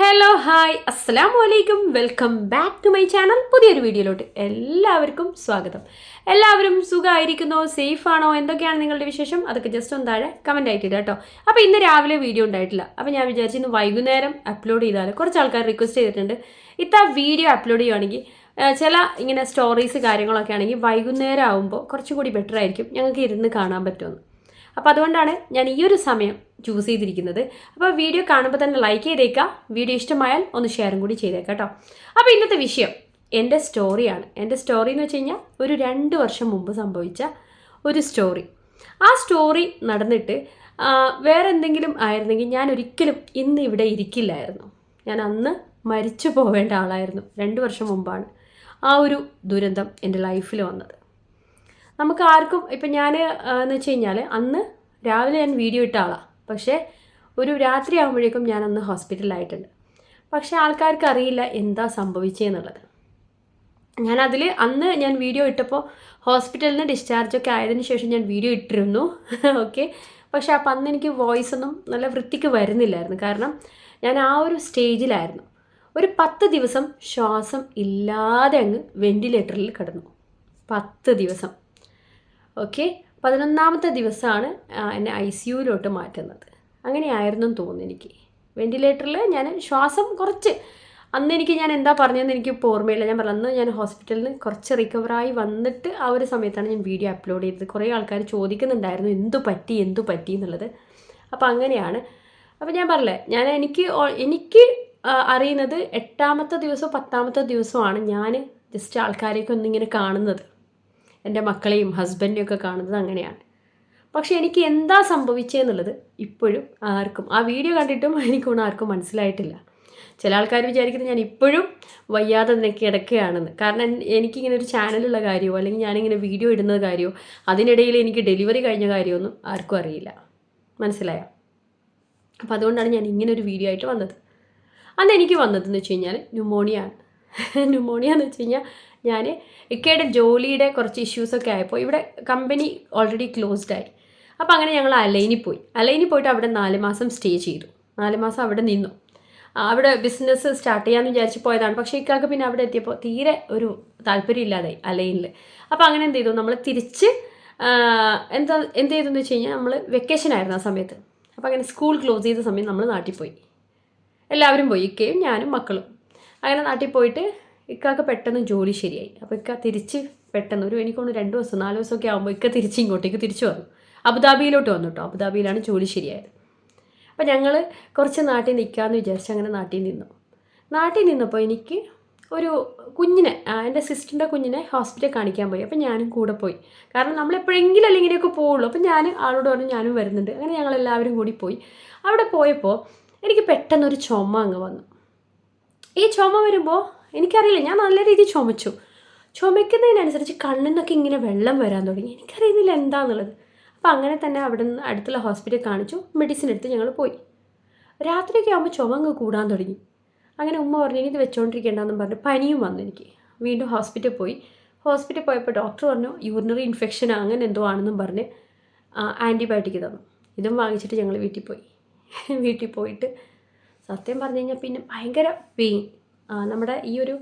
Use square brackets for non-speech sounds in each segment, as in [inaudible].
Hello hi അസ്സാം വലൈക്കും welcome back to my channel പുതിയൊരു വീഡിയോയിലോട്ട് എല്ലാവർക്കും സ്വാഗതം. എല്ലാവരും സുഖമായിരിക്കുന്നോ? സേഫ് ആണോ എന്തൊക്കെയാണ് നിങ്ങളുടെ വിശേഷം? അതൊക്കെ ജസ്റ്റ് ഒന്ന് താഴെ കമന്റ് ആയിട്ടില്ല കേട്ടോ. അപ്പോൾ ഇന്ന് രാവിലെ വീഡിയോ ഉണ്ടായിട്ടില്ല. അപ്പോൾ ഞാൻ വിചാരിച്ചു ഇന്ന് വൈകുന്നേരം അപ്ലോഡ് ചെയ്താൽ കുറച്ച് ആൾക്കാർ റിക്വസ്റ്റ് ചെയ്തിട്ടുണ്ട്. ഇത്ത വീഡിയോ അപ്ലോഡ് ചെയ്യുവാണെങ്കിൽ ചില ഇങ്ങനെ സ്റ്റോറീസ് കാര്യങ്ങളൊക്കെ ആണെങ്കിൽ വൈകുന്നേരം ആകുമ്പോൾ കുറച്ചും കൂടി ബെറ്റർ ആയിരിക്കും. ഞങ്ങൾക്ക് ഇരുന്ന് കാണാൻ പറ്റുമെന്ന്. അപ്പോൾ അതുകൊണ്ടാണ് ഞാൻ ഈ ഒരു സമയം ചൂസ് ചെയ്തിരിക്കുന്നത്. അപ്പോൾ വീഡിയോ കാണുമ്പോൾ തന്നെ ലൈക്ക് ചെയ്തേക്കുക വീഡിയോ ഇഷ്ടമായാൽ ഒന്ന് ഷെയറും കൂടി ചെയ്തേക്കാം കേട്ടോ അപ്പോൾ ഇന്നത്തെ വിഷയം എന്റെ സ്റ്റോറിയാണ് എന്റെ സ്റ്റോറി എന്ന് വെച്ച് കഴിഞ്ഞാൽ ഒരു രണ്ട് വർഷം മുമ്പ് സംഭവിച്ച ഒരു സ്റ്റോറി ആ സ്റ്റോറി നടന്നിട്ട് വേറെ എന്തെങ്കിലും ആയിരുന്നെങ്കിൽ ഞാൻ ഒരിക്കലും ഇന്ന് ഇവിടെ ഇരിക്കില്ലായിരുന്നു. ഞാൻ അന്ന് മരിച്ചു പോവേണ്ട ആളായിരുന്നു. രണ്ട് വർഷം മുമ്പാണ് ആ ഒരു ദുരന്തം എന്റെ ലൈഫിൽ വന്നത്. നമുക്ക് ആർക്കും ഇപ്പം ഞാൻ എന്ന് വെച്ച് കഴിഞ്ഞാൽ അന്ന് രാവിലെ ഞാൻ വീഡിയോ ഇട്ട ആളാണ് പക്ഷേ ഒരു രാത്രി ആകുമ്പോഴേക്കും ഞാൻ അന്ന് ഹോസ്പിറ്റലിലായിട്ടുണ്ട്. പക്ഷേ ആൾക്കാർക്ക് അറിയില്ല എന്താ സംഭവിച്ചതെന്നുള്ളത് ഞാൻ അന്ന് ഞാൻ വീഡിയോ ഇട്ടപ്പോൾ ഹോസ്പിറ്റലിൽ നിന്ന് ഡിസ്ചാർജൊക്കെ ആയതിനു ശേഷം ഞാൻ വീഡിയോ ഇട്ടിരുന്നു. [laughs] ഓക്കെ. പക്ഷേ അപ്പം അന്ന് എനിക്ക് വോയിസ് ഒന്നും നല്ല വൃത്തിക്ക് വരുന്നില്ലായിരുന്നു. കാരണം ഞാൻ ആ ഒരു സ്റ്റേജിലായിരുന്നു. ഒരു പത്ത് ദിവസം ശ്വാസം ഇല്ലാതെ അങ്ങ് വെന്റിലേറ്ററിൽ കിടന്നു. പത്ത് ദിവസം. ഓക്കെ? പതിനൊന്നാമത്തെ ദിവസമാണ് എന്നെ ഐ സി യുവിലോട്ട് മാറ്റുന്നത്. അങ്ങനെയായിരുന്നു തോന്നുന്നു എനിക്ക്. വെന്റിലേറ്ററിൽ ഞാൻ ശ്വാസം കുറച്ച്. അന്ന് എനിക്ക് ഞാൻ എന്താ പറഞ്ഞതെന്ന് എനിക്ക് ഓർമ്മയില്ല. ഞാൻ പറഞ്ഞു അന്ന് ഞാൻ ഹോസ്പിറ്റലിൽ നിന്ന് കുറച്ച് റിക്കവറായി വന്നിട്ട് ആ ഒരു സമയത്താണ് ഞാൻ വീഡിയോ അപ്ലോഡ് ചെയ്തത്. കുറേ ആൾക്കാർ ചോദിക്കുന്നുണ്ടായിരുന്നു എന്തു പറ്റി? എന്തു പറ്റി? എന്നുള്ളത്. അപ്പോൾ അങ്ങനെയാണ്. അപ്പോൾ ഞാൻ പറഞ്ഞേ ഞാൻ എനിക്ക് എനിക്ക് അറിയുന്നത് എട്ടാമത്തെ ദിവസവും പത്താമത്തെ ദിവസമാണ് ഞാൻ ജസ്റ്റ് ആൾക്കാരെയൊക്കെ ഒന്നിങ്ങനെ കാണുന്നത്. എന്റെ മക്കളെയും ഹസ്ബൻഡിനെയും ഒക്കെ കാണുന്നത് അങ്ങനെയാണ്. പക്ഷെ എനിക്ക് എന്താ സംഭവിച്ചതെന്നുള്ളത് ഇപ്പോഴും ആർക്കും ആ വീഡിയോ കണ്ടിട്ടും എനിക്കൊന്നും ആർക്കും മനസ്സിലായിട്ടില്ല. ചില ആൾക്കാർ വിചാരിക്കുന്നത് ഞാൻ ഇപ്പോഴും വയ്യാതെ കിടക്കുകയാണെന്ന്. കാരണം എനിക്കിങ്ങനെ ഒരു ചാനലുള്ള കാര്യമോ അല്ലെങ്കിൽ ഞാനിങ്ങനെ വീഡിയോ ഇടുന്നത് കാര്യമോ അതിനിടയിൽ എനിക്ക് ഡെലിവറി കഴിഞ്ഞ കാര്യമൊന്നും ആർക്കും അറിയില്ല. മനസ്സിലായോ? അപ്പം അതുകൊണ്ടാണ് ഞാൻ ഇങ്ങനെ ഒരു വീഡിയോ ആയിട്ട് വന്നത്. അന്ന് എനിക്ക് വന്നതെന്ന് വെച്ച് കഴിഞ്ഞാൽ ന്യൂമോണിയ ആണ്. [laughs] ന്യൂമോണിയ എന്ന് വെച്ച് കഴിഞ്ഞാൽ ഞാൻ ഇക്കയുടെ ജോലിയുടെ കുറച്ച് ഇഷ്യൂസൊക്കെ ആയപ്പോൾ ഇവിടെ കമ്പനി ഓൾറെഡി ക്ലോസ്ഡ് ആയി. അപ്പോൾ അങ്ങനെ ഞങ്ങൾ അലൈനിൽ പോയി. അലൈനിൽ പോയിട്ട് അവിടെ നാല് മാസം സ്റ്റേ ചെയ്തു. നാല് മാസം അവിടെ നിന്നു. അവിടെ ബിസിനസ് സ്റ്റാർട്ട് ചെയ്യാമെന്ന് വിചാരിച്ച് പോയതാണ്. പക്ഷേ ഇക്കാക്ക് പിന്നെ അവിടെ എത്തിയപ്പോൾ തീരെ ഒരു താല്പര്യം ഇല്ലാതായി അലൈനിൽ. അപ്പോൾ അങ്ങനെ എന്ത് ചെയ്തു? നമ്മൾ തിരിച്ച് എന്താ എന്ത് ചെയ്തു എന്ന് വെച്ച് കഴിഞ്ഞാൽ നമ്മൾ വെക്കേഷൻ ആയിരുന്നു ആ സമയത്ത്. അപ്പോൾ അങ്ങനെ സ്കൂൾ ക്ലോസ് ചെയ്ത സമയം നമ്മൾ നാട്ടിൽ പോയി. എല്ലാവരും പോയി. ഇക്കയും ഞാനും മക്കളും. അങ്ങനെ നാട്ടിൽ പോയിട്ട് ഇക്കാക്ക് പെട്ടെന്ന് ജോലി ശരിയായി. അപ്പോൾ ഇക്ക തിരിച്ച് പെട്ടെന്ന് ഒരു എനിക്കൊന്ന് രണ്ട് ദിവസം നാല് ദിവസമൊക്കെ ആകുമ്പോൾ ഇക്ക തിരിച്ച് ഇങ്ങോട്ടേക്ക് തിരിച്ചു വന്നു. അബുദാബിയിലോട്ട് വന്നു കേട്ടോ അബുദാബിയിലാണ് ജോലി ശരിയായത്. അപ്പോൾ ഞങ്ങൾ കുറച്ച് നാട്ടിൽ നിൽക്കാമെന്ന് വിചാരിച്ച് അങ്ങനെ നാട്ടിൽ നിന്നു. നാട്ടിൽ നിന്നപ്പോൾ എനിക്ക് ഒരു കുഞ്ഞിനെ എന്റെ സിസ്റ്ററിന്റെ കുഞ്ഞിനെ ഹോസ്പിറ്റലിൽ കാണിക്കാൻ പോയി. അപ്പോൾ ഞാനും കൂടെ പോയി. കാരണം നമ്മൾ എപ്പോഴെങ്കിലും അല്ലെങ്കിൽ ഇങ്ങനെയൊക്കെ പോവുള്ളൂ. അപ്പോൾ ഞാൻ ആളോട് പറഞ്ഞു ഞാനും വരുന്നുണ്ട്. അങ്ങനെ ഞങ്ങൾ എല്ലാവരും കൂടി പോയി. അവിടെ പോയപ്പോൾ എനിക്ക് പെട്ടെന്നൊരു ചുമ അങ്ങ് വന്നു. ഈ ചുമ വരുമ്പോൾ എനിക്കറിയില്ല ഞാൻ നല്ല രീതിയിൽ ചുമച്ചു. ചുമയ്ക്കുന്നതിനനുസരിച്ച് കണ്ണിൽ നിന്നൊക്കെ ഇങ്ങനെ വെള്ളം വരാൻ തുടങ്ങി. എനിക്കറിയുന്നില്ല എന്താണെന്നുള്ളത് അപ്പോൾ അങ്ങനെ തന്നെ അവിടെ നിന്ന് അടുത്തുള്ള ഹോസ്പിറ്റലിൽ കാണിച്ചു. മെഡിസിൻ എടുത്ത് ഞങ്ങൾ പോയി. രാത്രിയൊക്കെ ആകുമ്പോൾ ചുമ അങ്ങ് കൂടാൻ തുടങ്ങി. അങ്ങനെ ഉമ്മ പറഞ്ഞു ഇത് വെച്ചുകൊണ്ടിരിക്കേണ്ടെന്നും പറഞ്ഞു. പനിയും വന്നു എനിക്ക്. വീണ്ടും ഹോസ്പിറ്റലിൽ പോയി. ഹോസ്പിറ്റലിൽ പോയപ്പോൾ ഡോക്ടർ പറഞ്ഞു യൂറിനറി ഇൻഫെക്ഷൻ അങ്ങനെ എന്തോ ആണെന്നും പറഞ്ഞ് ആന്റിബയോട്ടിക് തന്നു. ഇതും വാങ്ങിച്ചിട്ട് ഞങ്ങൾ വീട്ടിൽ പോയി. വീട്ടിൽ പോയിട്ട് സത്യം പറഞ്ഞു കഴിഞ്ഞാൽ പിന്നെ ഭയങ്കര പെയിൻ. നമ്മുടെ ഈ ഒരു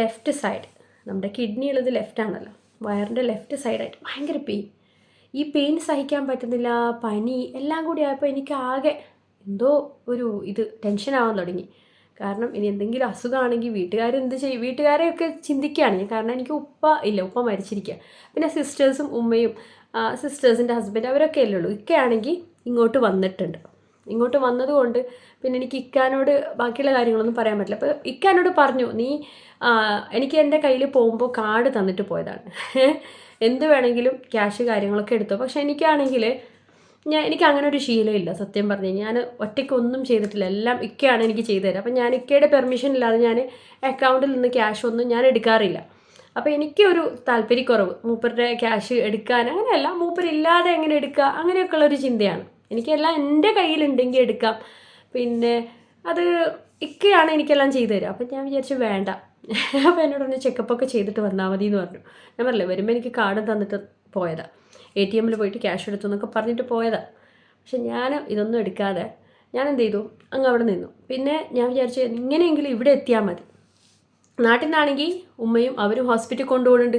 ലെഫ്റ്റ് സൈഡ് നമ്മുടെ കിഡ്നി ഉള്ളത് ലെഫ്റ്റ് ആണല്ലോ. വയറിന്റെ ലെഫ്റ്റ് സൈഡായിട്ട് ഭയങ്കര പെയിൻ ഈ പെയിൻ സഹിക്കാൻ പറ്റുന്നില്ല പനി എല്ലാം കൂടി ആയപ്പോൾ എനിക്ക് ആകെ എന്തോ ഒരു ഇത് ടെൻഷൻ ആവാൻ തുടങ്ങി. കാരണം ഇനി എന്തെങ്കിലും അസുഖമാണെങ്കിൽ വീട്ടുകാർ എന്ത് ചെയ്യും? വീട്ടുകാരെയൊക്കെ ചിന്തിക്കുകയാണ് ഞാൻ. കാരണം എനിക്ക് ഉപ്പ ഇല്ല ഉപ്പ മരിച്ചിരിക്കുക പിന്നെ സിസ്റ്റേഴ്സും ഉമ്മയും സിസ്റ്റേഴ്സിന്റെ ഹസ്ബൻഡ് അവരൊക്കെ അല്ലേ ഉള്ളൂ. ഇക്കയാണെങ്കിൽ ഇങ്ങോട്ട് വന്നിട്ടുണ്ട്. ഇങ്ങോട്ട് വന്നതുകൊണ്ട് പിന്നെ എനിക്ക് ഇക്കാനോട് ബാക്കിയുള്ള കാര്യങ്ങളൊന്നും പറയാൻ പറ്റില്ല. അപ്പോൾ ഇക്കാനോട് പറഞ്ഞു നീ എനിക്ക് എന്റെ കയ്യിൽ പോകുമ്പോൾ കാർഡ് തന്നിട്ട് പോയതാണ്. എന്ത് വേണമെങ്കിലും ക്യാഷ് കാര്യങ്ങളൊക്കെ എടുത്തു. പക്ഷെ എനിക്കാണെങ്കിൽ ഞാൻ എനിക്ക് അങ്ങനെ ഒരു ശീലമില്ല സത്യം പറഞ്ഞു ഞാൻ ഒറ്റയ്ക്ക് ഒന്നും ചെയ്തിട്ടില്ല. എല്ലാം ഇക്കയാണ് എനിക്ക് ചെയ്തു തരാം അപ്പം ഞാൻ ഇക്കയുടെ പെർമിഷൻ ഇല്ലാതെ ഞാൻ അക്കൗണ്ടിൽ നിന്ന് ക്യാഷ് ഒന്നും ഞാൻ എടുക്കാറില്ല. അപ്പോൾ എനിക്ക് ഒരു താല്പര്യക്കുറവ്. മൂപ്പരുടെ ക്യാഷ് എടുക്കാൻ അങ്ങനെയല്ല. മൂപ്പരില്ലാതെ എങ്ങനെ എടുക്കുക? അങ്ങനെയൊക്കെയുള്ള ഒരു ചിന്തയാണ്. എനിക്കെല്ലാം എന്റെ കയ്യിലുണ്ടെങ്കിൽ എടുക്കാം. പിന്നെ അത് ഇക്കയാണ് എനിക്കെല്ലാം ചെയ്തു തരിക അപ്പം ഞാൻ വിചാരിച്ചു വേണ്ട. അപ്പോൾ എന്നോട് പറഞ്ഞു ചെക്കപ്പൊക്കെ ചെയ്തിട്ട് വന്നാൽ മതി എന്ന് പറഞ്ഞു. ഞാൻ പറഞ്ഞില്ല വരുമ്പോൾ എനിക്ക് കാർഡ് തന്നിട്ട് പോയതാ. എ ടി എമ്മിൽ പോയിട്ട് ക്യാഷ് എടുത്തു എന്നൊക്കെ പറഞ്ഞിട്ട് പോയതാ. പക്ഷെ ഞാൻ ഇതൊന്നും എടുക്കാതെ ഞാൻ എന്ത് ചെയ്തു? അങ്ങ് അവിടെ നിന്നു. പിന്നെ ഞാൻ വിചാരിച്ചു ഇങ്ങനെയെങ്കിലും ഇവിടെ എത്തിയാൽ മതി. നാട്ടിൽ നിന്നാണെങ്കിൽ ഉമ്മയും അവരും ഹോസ്പിറ്റലിൽ കൊണ്ടുപോകുന്നുണ്ട്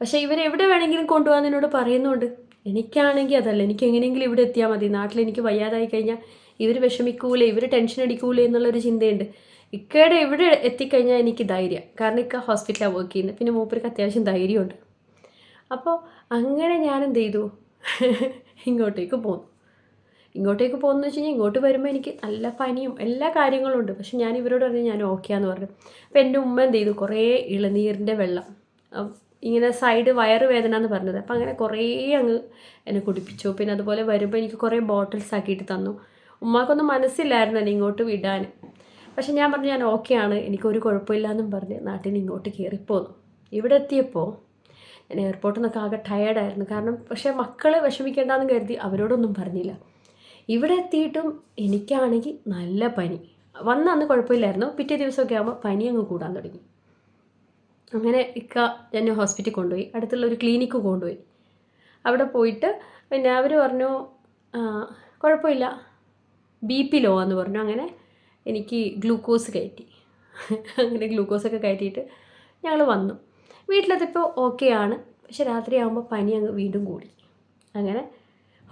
പക്ഷേ ഇവരെവിടെ വേണമെങ്കിലും കൊണ്ടുപോകാൻ എന്നോട് പറയുന്നുണ്ട്. എനിക്കാണെങ്കിൽ അതല്ല. എനിക്ക് എങ്ങനെയെങ്കിലും ഇവിടെ എത്തിയാൽ മതി. നാട്ടിൽ എനിക്ക് വയ്യാതായി കഴിഞ്ഞാൽ ഇവർ വിഷമിക്കൂലേ ഇവർ ടെൻഷൻ അടിക്കൂലേ എന്നുള്ളൊരു ചിന്തയുണ്ട്. ഇക്കയുടെ ഇവിടെ എത്തിക്കഴിഞ്ഞാൽ എനിക്ക് ധൈര്യം. കാരണം ഇക്ക ഹോസ്പിറ്റലാണ് വർക്ക് ചെയ്യുന്നത് പിന്നെ മൂപ്പർക്ക് അത്യാവശ്യം ധൈര്യമുണ്ട്. അപ്പോൾ അങ്ങനെ ഞാൻ എന്ത് ചെയ്തു? [laughs] ഇങ്ങോട്ടേക്ക് പോന്നു. ഇങ്ങോട്ടേക്ക് പോകുന്നു വെച്ച് കഴിഞ്ഞാൽ ഇങ്ങോട്ട് വരുമ്പോൾ എനിക്ക് നല്ല പനിയും എല്ലാ കാര്യങ്ങളും ഉണ്ട്. പക്ഷെ ഞാൻ ഇവരോട് പറഞ്ഞു ഞാൻ ഓക്കെയാന്ന് പറഞ്ഞു. അപ്പോൾ എന്റെ ഉമ്മ എന്ത് ചെയ്തു? കുറേ ഇളനീരിന്റെ വെള്ളം. ഇങ്ങനെ സൈഡ് വയറ് വേദന എന്ന് പറഞ്ഞത്. അപ്പോൾ അങ്ങനെ കുറേ അങ്ങ് എന്നെ കുടിപ്പിച്ചു. പിന്നെ അതുപോലെ വരുമ്പോൾ എനിക്ക് കുറേ ബോട്ടിൽസ് ആക്കിയിട്ട് തന്നു. ഉമ്മാക്കൊന്നും മനസ്സില്ലായിരുന്നു എന്നെ ഇങ്ങോട്ട് വിടാൻ. പക്ഷെ ഞാൻ പറഞ്ഞു ഞാൻ ഓക്കെയാണ് എനിക്കൊരു കുഴപ്പമില്ല എന്നും പറഞ്ഞ് നാട്ടിൽ നിന്ന് ഇങ്ങോട്ട് കയറിപ്പോന്നു. ഇവിടെ എത്തിയപ്പോൾ ഞാൻ എയർപോർട്ടിൽ നിന്നൊക്കെ ആകെ ടയേർഡായിരുന്നു കാരണം പക്ഷേ മക്കൾ വിഷമിക്കേണ്ടെന്ന് കരുതി അവരോടൊന്നും പറഞ്ഞില്ല. ഇവിടെ എത്തിയിട്ടും എനിക്കാണെങ്കിൽ നല്ല പനി. വന്ന അന്ന് കുഴപ്പമില്ലായിരുന്നു. പിറ്റേ ദിവസമൊക്കെ ആകുമ്പോൾ പനി അങ്ങ് കൂടാൻ തുടങ്ങി. അങ്ങനെ ഇക്ക എന്നെ ഹോസ്പിറ്റലിൽ കൊണ്ടുപോയി. അടുത്തുള്ള ഒരു ക്ലിനിക്ക് കൊണ്ടുപോയി. അവിടെ പോയിട്ട് പിന്നെ അവർ പറഞ്ഞു "ആ, കുഴപ്പമില്ല. ബി പി ലോ എന്ന് പറഞ്ഞു. അങ്ങനെ എനിക്ക് ഗ്ലൂക്കോസ് കയറ്റി. അങ്ങനെ ഗ്ലൂക്കോസൊക്കെ കയറ്റിയിട്ട് ഞങ്ങൾ വന്നു. വീട്ടിലെത്തിയപ്പോൾ ഓക്കെ ആണ്. പക്ഷെ രാത്രിയാകുമ്പോൾ പനി അങ്ങ് വീണ്ടും കൂടി. അങ്ങനെ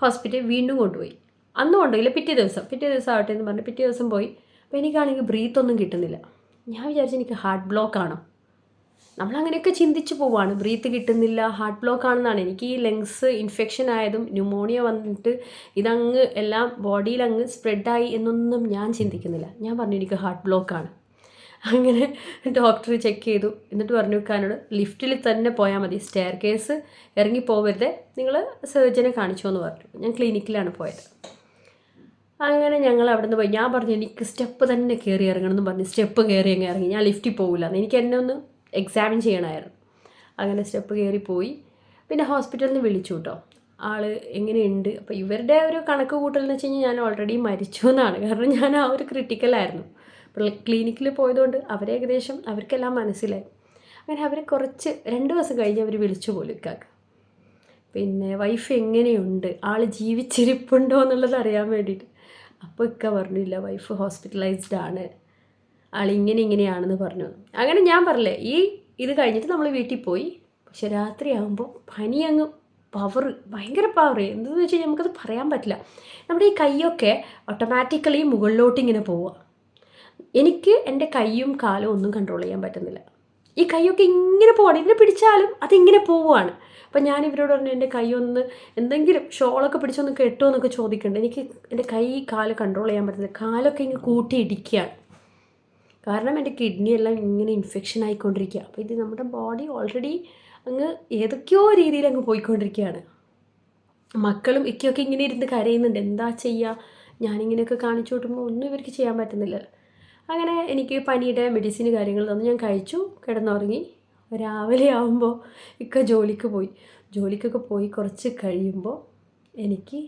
ഹോസ്പിറ്റലിൽ വീണ്ടും കൊണ്ടുപോയി. അന്ന് കൊണ്ടുപോയില്ല. പിറ്റേ ദിവസം. പിറ്റേ ദിവസം ആവട്ടെ എന്ന് പറഞ്ഞ് പിറ്റേ ദിവസം പോയി. അപ്പോൾ എനിക്കാണെങ്കിൽ ബ്രീത്തൊന്നും കിട്ടുന്നില്ല. ഞാൻ വിചാരിച്ചു എനിക്ക് ഹാർട്ട് ബ്ലോക്ക് ആണോ? നമ്മൾ അങ്ങനെയൊക്കെ ചിന്തിച്ചു പോവാണ്. ബ്രീത്ത് കിട്ടുന്നില്ല ഹാർട്ട് ബ്ലോക്ക് ആണെന്നാണ്. എനിക്ക് ഈ ലങ്സ് ഇൻഫെക്ഷൻ ആയതും ന്യൂമോണിയ വന്നിട്ട് ഇതങ്ങ് എല്ലാം ബോഡിയിൽ അങ്ങ് സ്പ്രെഡായി എന്നൊന്നും ഞാൻ ചിന്തിക്കുന്നില്ല. ഞാൻ പറഞ്ഞു എനിക്ക് ഹാർട്ട് ബ്ലോക്ക് ആണ്. അങ്ങനെ ഡോക്ടർ ചെക്ക് ചെയ്തു. എന്നിട്ട് പറഞ്ഞു വെക്കാനോട് ലിഫ്റ്റിൽ തന്നെ പോയാൽ മതി. സ്റ്റെയർ കേസ് ഇറങ്ങി പോകരുത് നിങ്ങൾ സർജനെ കാണിച്ചോ എന്ന് പറഞ്ഞു. ഞാൻ ക്ലിനിക്കിലാണ് പോയത്. അങ്ങനെ ഞങ്ങൾ അവിടെ നിന്ന് പോയി. ഞാൻ പറഞ്ഞു എനിക്ക് സ്റ്റെപ്പ് തന്നെ കയറി ഇറങ്ങണം എന്ന് പറഞ്ഞു. സ്റ്റെപ്പ് കയറി അങ്ങ് ഇറങ്ങി. ഞാൻ ലിഫ്റ്റിൽ പോകില്ല എനിക്ക് എന്നെ ഒന്ന് എക്സാമിൻ ചെയ്യണമായിരുന്നു. അങ്ങനെ സ്റ്റെപ്പ് കയറി പോയി പിന്നെ ഹോസ്പിറ്റലിൽ വിളിച്ചു കേട്ടോ ആൾ എങ്ങനെയുണ്ട്? അപ്പോൾ ഇവരുടെ ഒരു കണക്ക് കൂട്ടലെന്ന് വെച്ച് കഴിഞ്ഞാൽ ഞാൻ ഓൾറെഡി മരിച്ചു എന്നാണ്. കാരണം ഞാൻ ആ ഒരു ക്രിട്ടിക്കലായിരുന്നു ക്ലിനിക്കിൽ പോയതുകൊണ്ട് അവരെ ഏകദേശം അവർക്കെല്ലാം മനസ്സിലായി. അങ്ങനെ അവർ കുറച്ച് രണ്ട് ദിവസം കഴിഞ്ഞ് അവർ വിളിച്ചു പോലും ഇക്കാക്ക്. പിന്നെ വൈഫ് എങ്ങനെയുണ്ട്? ആൾ ജീവിച്ചിരിപ്പുണ്ടോ എന്നുള്ളത് അറിയാൻ വേണ്ടിയിട്ട്. അപ്പോൾ ഇക്ക പറഞ്ഞില്ല വൈഫ് ഹോസ്പിറ്റലൈസ്ഡ് ആണ്. ആൾ ഇങ്ങനെ ഇങ്ങനെയാണെന്ന് പറഞ്ഞു. അങ്ങനെ ഞാൻ പറഞ്ഞില്ലേ ഈ ഇത് കഴിഞ്ഞിട്ട് നമ്മൾ വീട്ടിൽ പോയി. പക്ഷെ രാത്രിയാകുമ്പോൾ പനി അങ്ങ് പവർ ഭയങ്കര പവർ എന്തെന്ന് വെച്ച് കഴിഞ്ഞാൽ നമുക്കത് പറയാൻ പറ്റില്ല. നമ്മുടെ ഈ കൈയൊക്കെ ഓട്ടോമാറ്റിക്കലി മുകളിലോട്ട് ഇങ്ങനെ പോവുക എനിക്ക് എന്റെ കൈയും കാലും ഒന്നും കൺട്രോൾ ചെയ്യാൻ പറ്റുന്നില്ല. ഈ കൈയൊക്കെ ഇങ്ങനെ പോവാണ്. ഇതിനെ പിടിച്ചാലും അതിങ്ങനെ പോവുകയാണ് അപ്പം ഞാൻ ഇവരോട് പറഞ്ഞു എന്റെ കൈ ഒന്ന് എന്തെങ്കിലും ഷോളൊക്കെ പിടിച്ചൊന്ന് കെട്ടുമോ എന്നൊക്കെ ചോദിക്കുന്നുണ്ട് എനിക്ക് എന്റെ കൈ കാൽ കൺട്രോൾ ചെയ്യാൻ പറ്റുന്നില്ല. കാലൊക്കെ ഇങ്ങനെ കൂട്ടി ഇടിക്കുകയാണ്. കാരണം എന്റെ കിഡ്നി എല്ലാം ഇങ്ങനെ ഇൻഫെക്ഷൻ ആയിക്കൊണ്ടിരിക്കുക അപ്പോൾ ഇത് നമ്മുടെ ബോഡി ഓൾറെഡി അങ്ങ് ഏതൊക്കെയോ രീതിയിൽ അങ്ങ് പോയിക്കൊണ്ടിരിക്കുകയാണ് മക്കളും ഇക്കൊക്കെ ഇങ്ങനെ ഇരുന്ന് കരയുന്നുണ്ട്. എന്താ ചെയ്യുക ഞാനിങ്ങനെയൊക്കെ കാണിച്ചു കൂട്ടുമ്പോൾ ഒന്നും ഇവർക്ക് ചെയ്യാൻ പറ്റുന്നില്ല. അങ്ങനെ എനിക്ക് പനിയുടെ മെഡിസിൻ കാര്യങ്ങൾ തന്നു. ഞാൻ കഴിച്ചു കിടന്നുറങ്ങി. രാവിലെ ആകുമ്പോൾ ഇക്ക ജോലിക്ക് പോയി. ജോലിക്കൊക്കെ പോയി കുറച്ച് കഴിയുമ്പോൾ എനിക്ക്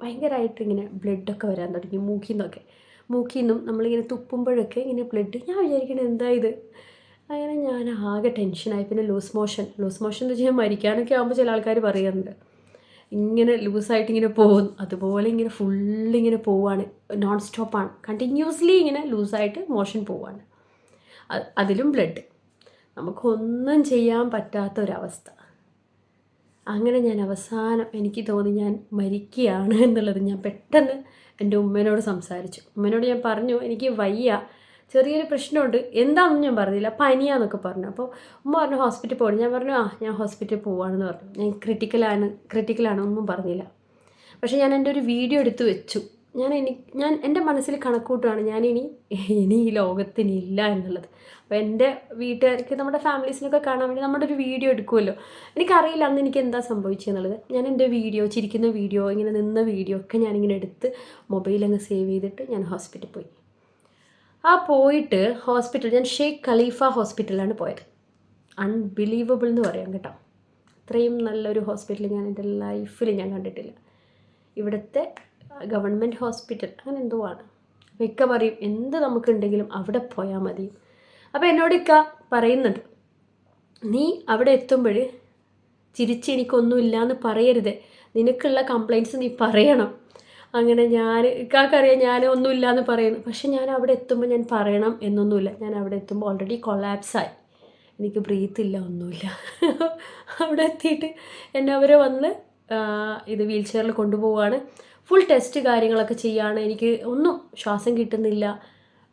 ഭയങ്കരമായിട്ട് ഇങ്ങനെ ബ്ലഡൊക്കെ വരാൻ തുടങ്ങി. മൂക്കിൽ നിന്നൊക്കെ മൂക്കിൽ നിന്നും നമ്മളിങ്ങനെ തുപ്പുമ്പോഴൊക്കെ ഇങ്ങനെ ബ്ലഡ് ഞാൻ വിചാരിക്കണത് എന്താ ഇത്? അങ്ങനെ ഞാൻ ആകെ ടെൻഷനായി പിന്നെ ലൂസ് മോഷൻ ലൂസ് മോഷൻ എന്ന് വെച്ചാൽ മരിക്കാനൊക്കെ ആകുമ്പോൾ ചില ആൾക്കാർ പറയുന്നുണ്ട് ഇങ്ങനെ ലൂസായിട്ട് ഇങ്ങനെ പോകും. അതുപോലെ ഇങ്ങനെ ഫുള്ളിങ്ങനെ പോവാണ്. നോൺ സ്റ്റോപ്പാണ് കണ്ടിന്യൂസ്ലി ഇങ്ങനെ ലൂസായിട്ട് മോഷൻ പോവാണ്. അതിലും ബ്ലഡ് നമുക്കൊന്നും ചെയ്യാൻ പറ്റാത്ത ഒരവസ്ഥ. അങ്ങനെ ഞാൻ അവസാനം എനിക്ക് തോന്നി ഞാൻ മരിക്കുകയാണ് എന്നുള്ളത് ഞാൻ പെട്ടെന്ന് എന്റെ ഉമ്മനോട് സംസാരിച്ചു. ഉമ്മനോട് ഞാൻ പറഞ്ഞു എനിക്ക് വയ്യ ചെറിയൊരു പ്രശ്നമുണ്ട്. എന്താണെന്ന് ഞാൻ പറഞ്ഞില്ല പനിയാന്നൊക്കെ പറഞ്ഞു. അപ്പോൾ ഉമ്മ പറഞ്ഞു ഹോസ്പിറ്റൽ പോകണം. ഞാൻ പറഞ്ഞു ആ ഞാൻ ഹോസ്പിറ്റലിൽ പോവാണെന്ന് പറഞ്ഞു. ഞാൻ ക്രിട്ടിക്കലാണ് ക്രിട്ടിക്കലാണ് ഒന്നും പറഞ്ഞില്ല. പക്ഷേ ഞാൻ എന്റെ ഒരു വീഡിയോ എടുത്ത് വെച്ചു. ഞാൻ ഇനി ഞാൻ എന്റെ മനസ്സിൽ കണക്കൂട്ടാണ് ഞാനിനി ഇനി ഈ ലോകത്തിനില്ല എന്നുള്ളത്. അപ്പോൾ എന്റെ വീട്ടുകാർക്ക് നമ്മുടെ ഫാമിലീസിനൊക്കെ കാണാൻ വേണ്ടി നമ്മുടെ ഒരു വീഡിയോ എടുക്കുമല്ലോ. എനിക്കറിയില്ല അന്ന് എനിക്ക് എന്താ സംഭവിച്ചെന്നുള്ളത്. ഞാൻ എന്റെ വീഡിയോ ചിരിക്കുന്ന വീഡിയോ ഇങ്ങനെ നിന്ന വീഡിയോ ഒക്കെ ഞാനിങ്ങനെ എടുത്ത് മൊബൈലങ്ങ് സേവ് ചെയ്തിട്ട് ഞാൻ ഹോസ്പിറ്റലിൽ പോയി. ആ പോയിട്ട് ഹോസ്പിറ്റൽ ഞാൻ ഷെയ്ഖ് ഖലീഫ ഹോസ്പിറ്റലാണ് പോയത്. അൺബിലീവബിൾ എന്ന് പറയാം കേട്ടോ. അത്രയും നല്ലൊരു ഹോസ്പിറ്റൽ ഞാൻ എന്റെ ലൈഫിൽ ഞാൻ കണ്ടിട്ടില്ല. ഇവിടുത്തെ ഗവൺമെന്റ് ഹോസ്പിറ്റൽ അങ്ങനെ എന്തോ ആണ് അപ്പോൾ ഇക്ക പറയും എന്ത് നമുക്കുണ്ടെങ്കിലും അവിടെ പോയാൽ മതി. അപ്പോൾ എന്നോട് ഇക്ക പറയുന്നുണ്ട് നീ അവിടെ എത്തുമ്പോൾ ചിരിച്ച് എനിക്കൊന്നുമില്ല എന്ന് പറയരുത്. നിനക്കുള്ള കംപ്ലയിന്റ്സ് നീ പറയണം. അങ്ങനെ ഞാൻ ഇക്കാക്കറിയാം ഞാൻ ഒന്നുമില്ല എന്ന് പറയുന്നു. പക്ഷെ ഞാൻ അവിടെ എത്തുമ്പോൾ ഞാൻ പറയണം എന്നൊന്നുമില്ല. ഞാൻ അവിടെ എത്തുമ്പോൾ ഓൾറെഡി കൊളാപ്സായി എനിക്ക് ബ്രീത്തില്ല ഒന്നുമില്ല. [laughs] അവിടെ എത്തിയിട്ട് എന്നെ അവർ വന്ന് ഇത് വീൽ ചെയറിൽ കൊണ്ടുപോവുകയാണ് ഫുൾ ടെസ്റ്റ് കാര്യങ്ങളൊക്കെ ചെയ്യാണ്. എനിക്ക് ഒന്നും ശ്വാസം കിട്ടുന്നില്ല.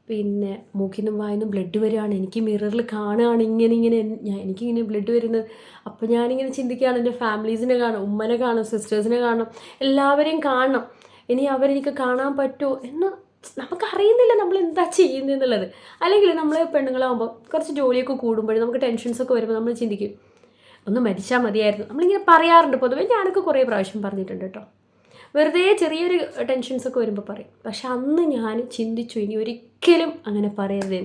പിന്നെ മൂക്കിനും വായിന്നും ബ്ലഡ് വരികയാണ് എനിക്ക് മിററിൽ കാണുകയാണ് ഇങ്ങനെ ഇങ്ങനെ. ഞാൻ എനിക്കിങ്ങനെ ബ്ലഡ് വരുന്നത്. അപ്പോൾ ഞാനിങ്ങനെ ചിന്തിക്കുകയാണ്. എന്റെ ഫാമിലീസിനെ കാണും. ഉമ്മനെ കാണും. സിസ്റ്റേഴ്സിനെ കാണും. എല്ലാവരെയും കാണണം. ഇനി അവരെനിക്ക് കാണാൻ പറ്റുമോ എന്ന് നമുക്കറിയുന്നില്ല നമ്മൾ എന്താ ചെയ്യുന്നതെന്നുള്ളത് അല്ലെങ്കിൽ നമ്മൾ പെണ്ണുങ്ങളാകുമ്പോൾ കുറച്ച് ജോലിയൊക്കെ കൂടുമ്പോഴും നമുക്ക് ടെൻഷൻസൊക്കെ വരുമ്പോൾ നമ്മൾ ചിന്തിക്കും. ഒന്ന് മരിച്ചാൽ മതിയായിരുന്നു. നമ്മളിങ്ങനെ പറയാറുണ്ട് പൊതുവേ. ഞാനൊക്കെ കുറേ പ്രാവശ്യം പറഞ്ഞിട്ടുണ്ട് കേട്ടോ. വെറുതെ ചെറിയൊരു ടെൻഷൻസൊക്കെ വരുമ്പോൾ പറയും. പക്ഷെ അന്ന് ഞാൻ ചിന്തിച്ചു ഇനി ഒരിക്കലും അങ്ങനെ പറയരുത്.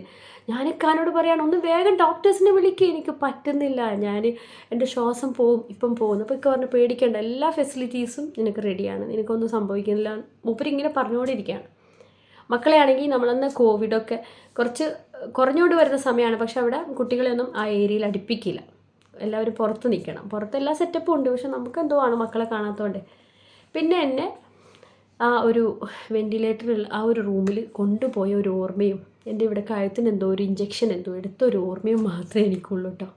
ഞാൻ ഇക്കാനോട് പറയാണ് ഒന്ന് വേഗം ഡോക്ടേഴ്സിനെ വിളിക്കുക എനിക്ക് പറ്റുന്നില്ല. ഞാൻ എന്റെ ശ്വാസം പോവും ഇപ്പം പോകുന്നു അപ്പോൾ ഇക്ക പറഞ്ഞു പേടിക്കേണ്ട. എല്ലാ ഫെസിലിറ്റീസും നിനക്ക് റെഡിയാണ്. നിനക്കൊന്നും സംഭവിക്കുന്നില്ല. മൂപ്പരിങ്ങനെ പറഞ്ഞുകൊണ്ടിരിക്കുകയാണ് മക്കളെ ആണെങ്കിൽ നമ്മളന്ന് കോവിഡൊക്കെ കുറച്ച് കുറഞ്ഞുകൊണ്ട് വരുന്ന സമയമാണ് പക്ഷെ അവിടെ കുട്ടികളെയൊന്നും ആ ഏരിയയിൽ അടുപ്പിക്കില്ല. എല്ലാവരും പുറത്ത് നിൽക്കണം. പുറത്ത് എല്ലാ സെറ്റപ്പും ഉണ്ട്. പക്ഷെ നമുക്ക് എന്തോ ആണ് മക്കളെ കാണാത്തതുകൊണ്ട് പിന്നെ എന്നെ ആ ഒരു വെന്റിലേറ്ററിൽ ആ ഒരു റൂമിൽ കൊണ്ടുപോയ ഒരു ഓർമ്മയും എന്റെ ഇവിടെ കഴുത്തിന് എന്തോ ഒരു ഇഞ്ചക്ഷൻ എന്തോ എടുത്ത ഒരു ഓർമ്മയും മാത്രമേ എനിക്കുള്ളൂ കേട്ടോ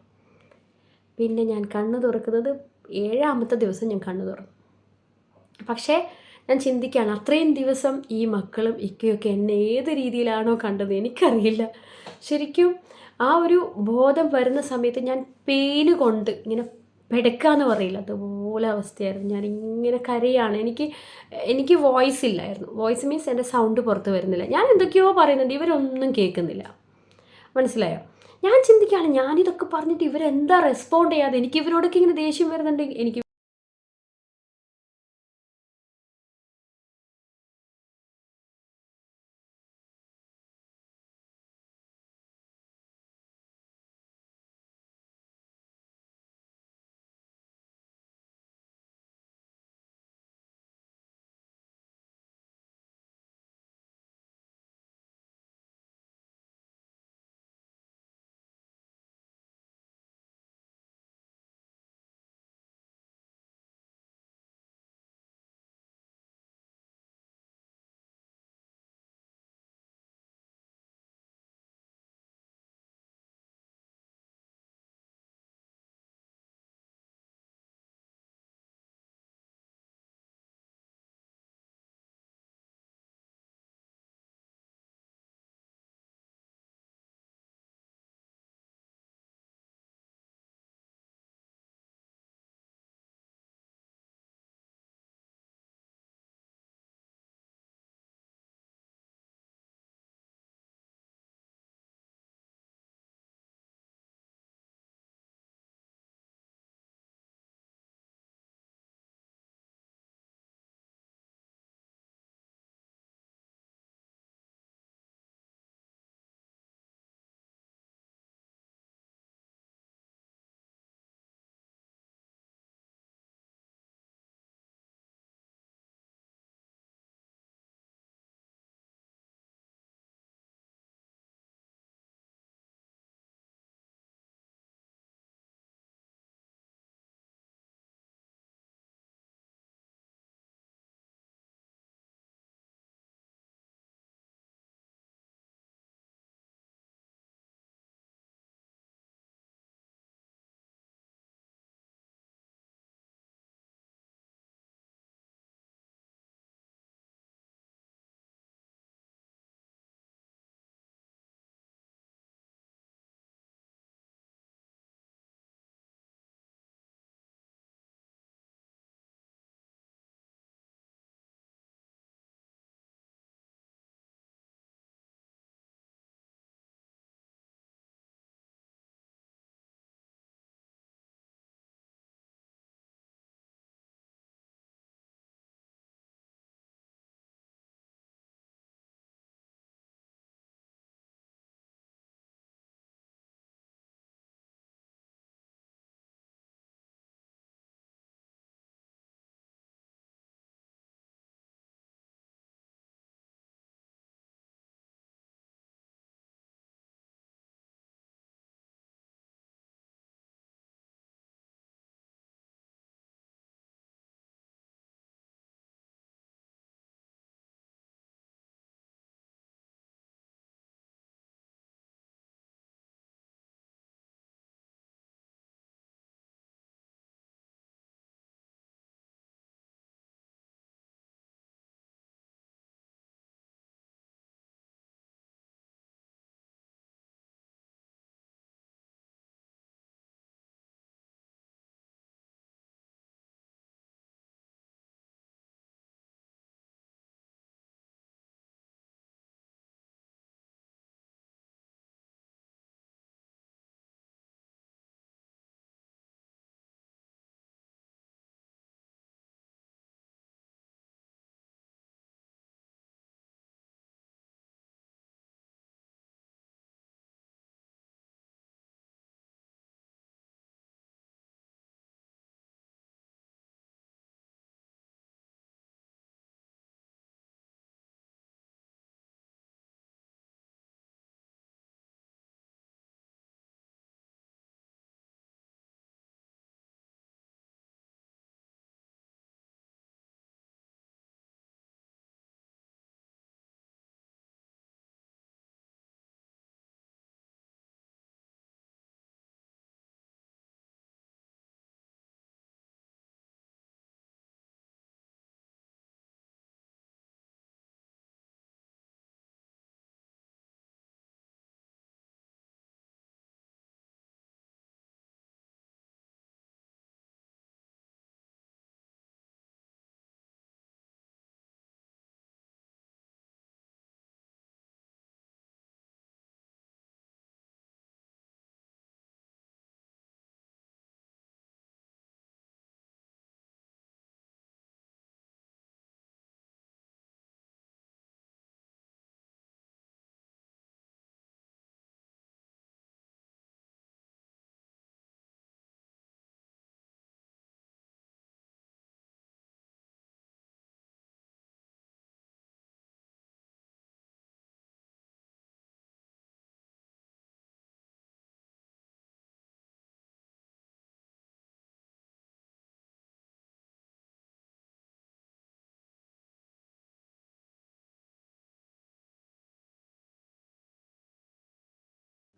പിന്നെ ഞാൻ കണ്ണു തുറക്കുന്നത് ഏഴാമത്തെ ദിവസം ഞാൻ കണ്ണു തുറന്നു. പക്ഷേ ഞാൻ ചിന്തിക്കുകയാണ് അത്രയും ദിവസം ഈ മക്കളും ഇക്കയൊക്കെ എന്നെ ഏത് രീതിയിലാണോ കണ്ടത് എനിക്കറിയില്ല. ശരിക്കും ആ ഒരു ബോധം വരുന്ന സമയത്ത് ഞാൻ പേന് കൊണ്ട് ഇങ്ങനെ പെടക്കാന്ന് പറയില്ല. അതുപോലെ അവസ്ഥയായിരുന്നു. ഞാൻ ഇങ്ങനെ കരയാണ്. എനിക്ക് എനിക്ക് വോയിസ് ഇല്ലായിരുന്നു. വോയിസ് മീൻസ് എന്റെ സൗണ്ട് പുറത്ത് വരുന്നില്ല. ഞാൻ എന്തൊക്കെയോ പറയുന്നുണ്ട്. ഇവരൊന്നും കേൾക്കുന്നില്ല. മനസ്സിലായോ? ഞാൻ ചിന്തിക്കുകയാണ് ഞാനിതൊക്കെ പറഞ്ഞിട്ട് ഇവരെന്താ റെസ്പോണ്ട് ചെയ്യാതെ? എനിക്ക് ഇവരോടൊക്കെ ഇങ്ങനെ ദേഷ്യം വരുന്നുണ്ട്. എനിക്ക്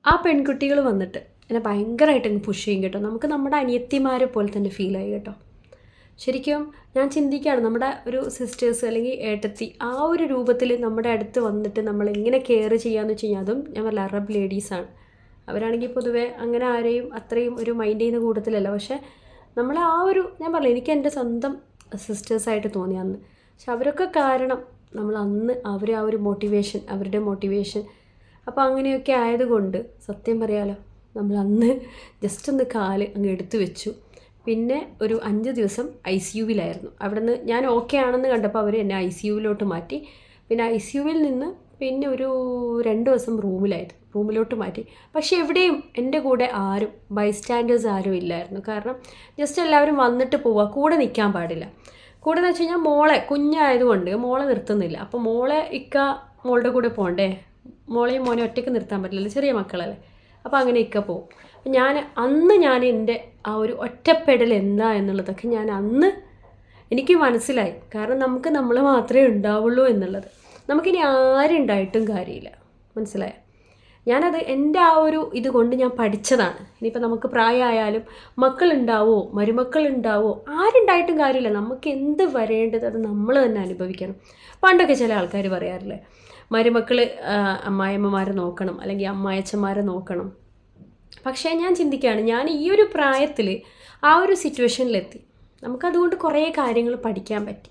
ആ പെൺകുട്ടികൾ വന്നിട്ട് എന്നെ ഭയങ്കരമായിട്ട് അങ്ങ് പുഷ് ചെയ്യും കേട്ടോ. നമുക്ക് നമ്മുടെ അനിയത്തിമാരെ പോലെ തന്നെ ഫീൽ ആയി കേട്ടോ. ശരിക്കും ഞാൻ ചിന്തിക്കുകയാണ് നമ്മുടെ ഒരു സിസ്റ്റേഴ്സ് അല്ലെങ്കിൽ ഏട്ടത്തി ആ ഒരു രൂപത്തിൽ നമ്മുടെ അടുത്ത് വന്നിട്ട് നമ്മൾ എങ്ങനെ കെയർ ചെയ്യാമെന്ന് വെച്ച് കഴിഞ്ഞാൽ അതും ഞാൻ പറഞ്ഞ അറബ് ലേഡീസാണ് അവരാണെങ്കിൽ പൊതുവേ അങ്ങനെ ആരെയും അത്രയും ഒരു മൈൻഡ് ചെയ്യുന്ന കൂട്ടത്തിലല്ല. പക്ഷേ നമ്മൾ ആ ഒരു ഞാൻ പറഞ്ഞു എനിക്ക് എന്റെ സ്വന്തം സിസ്റ്റേഴ്സായിട്ട് തോന്നി അന്ന് പക്ഷെ അവരൊക്കെ കാരണം നമ്മൾ അന്ന് അവരെ ആ ഒരു മോട്ടിവേഷൻ അവരുടെ മോട്ടിവേഷൻ അപ്പോൾ അങ്ങനെയൊക്കെ ആയതുകൊണ്ട് സത്യം പറയാലോ നമ്മൾ അന്ന് ജസ്റ്റ് ഒന്ന് കാൽ അങ്ങ് എടുത്തു വെച്ചു. പിന്നെ ഒരു അഞ്ച് ദിവസം ഐ സി യുവിലായിരുന്നു. അവിടെ നിന്ന് ഞാൻ ഓക്കെ ആണെന്ന് കണ്ടപ്പോൾ അവർ എന്നെ ഐ സി യുവിലോട്ട് മാറ്റി. പിന്നെ ഐ സി യുവിൽ നിന്ന് പിന്നെ ഒരു രണ്ട് ദിവസം റൂമിലായിരുന്നു റൂമിലോട്ട് മാറ്റി. പക്ഷേ എവിടെയും എന്റെ കൂടെ ആരും ബൈസ്റ്റാൻഡേഴ്സ് ആരും ഇല്ലായിരുന്നു. കാരണം ജസ്റ്റ് എല്ലാവരും വന്നിട്ട് പോവുക കൂടെ നിൽക്കാൻ പാടില്ല. കൂടെ എന്ന് വെച്ച് കഴിഞ്ഞാൽ മോളെ കുഞ്ഞായതുകൊണ്ട് മോളെ നിർത്തുന്നില്ല. അപ്പോൾ മോളെ ഇക്ക മോളുടെ കൂടെ പോകണ്ടേ മോളെയും മോനെ ഒറ്റയ്ക്ക് നിർത്താൻ പറ്റില്ല ചെറിയ മക്കളല്ലേ. അപ്പോൾ അങ്ങനെ ഇക്ക പോവും ഞാൻ അന്ന് ഞാൻ എന്റെ ആ ഒരു ഒറ്റപ്പെടൽ എന്താ എന്നുള്ളതൊക്കെ ഞാൻ അന്ന് എനിക്ക് മനസ്സിലായി. കാരണം നമുക്ക് നമ്മൾ മാത്രമേ ഉണ്ടാവുള്ളൂ എന്നുള്ളത്. നമുക്കിനി ആരുണ്ടായിട്ടും കാര്യമില്ല. മനസ്സിലായ? ഞാനത് എന്റെ ആ ഒരു ഇത് കൊണ്ട് ഞാൻ പഠിച്ചതാണ്. ഇനിയിപ്പോൾ നമുക്ക് പ്രായമായാലും മക്കളുണ്ടാവോ മരുമക്കളുണ്ടാവോ ആരുണ്ടായിട്ടും കാര്യമില്ല. നമുക്ക് എന്ത് വരേണ്ടത് അത് നമ്മൾ തന്നെ അനുഭവിക്കണം. പണ്ടൊക്കെ ചില ആൾക്കാർ പറയാറില്ലേ മരുമക്കൾ അമ്മായിയമ്മമാരെ നോക്കണം അല്ലെങ്കിൽ അമ്മായച്ചന്മാരെ നോക്കണം. പക്ഷേ ഞാൻ ചിന്തിക്കുകയാണ് ഞാൻ ഈ ഒരു പ്രായത്തിൽ ആ ഒരു സിറ്റുവേഷനിലെത്തി. നമുക്കതുകൊണ്ട് കുറേ കാര്യങ്ങൾ പഠിക്കാൻ പറ്റി.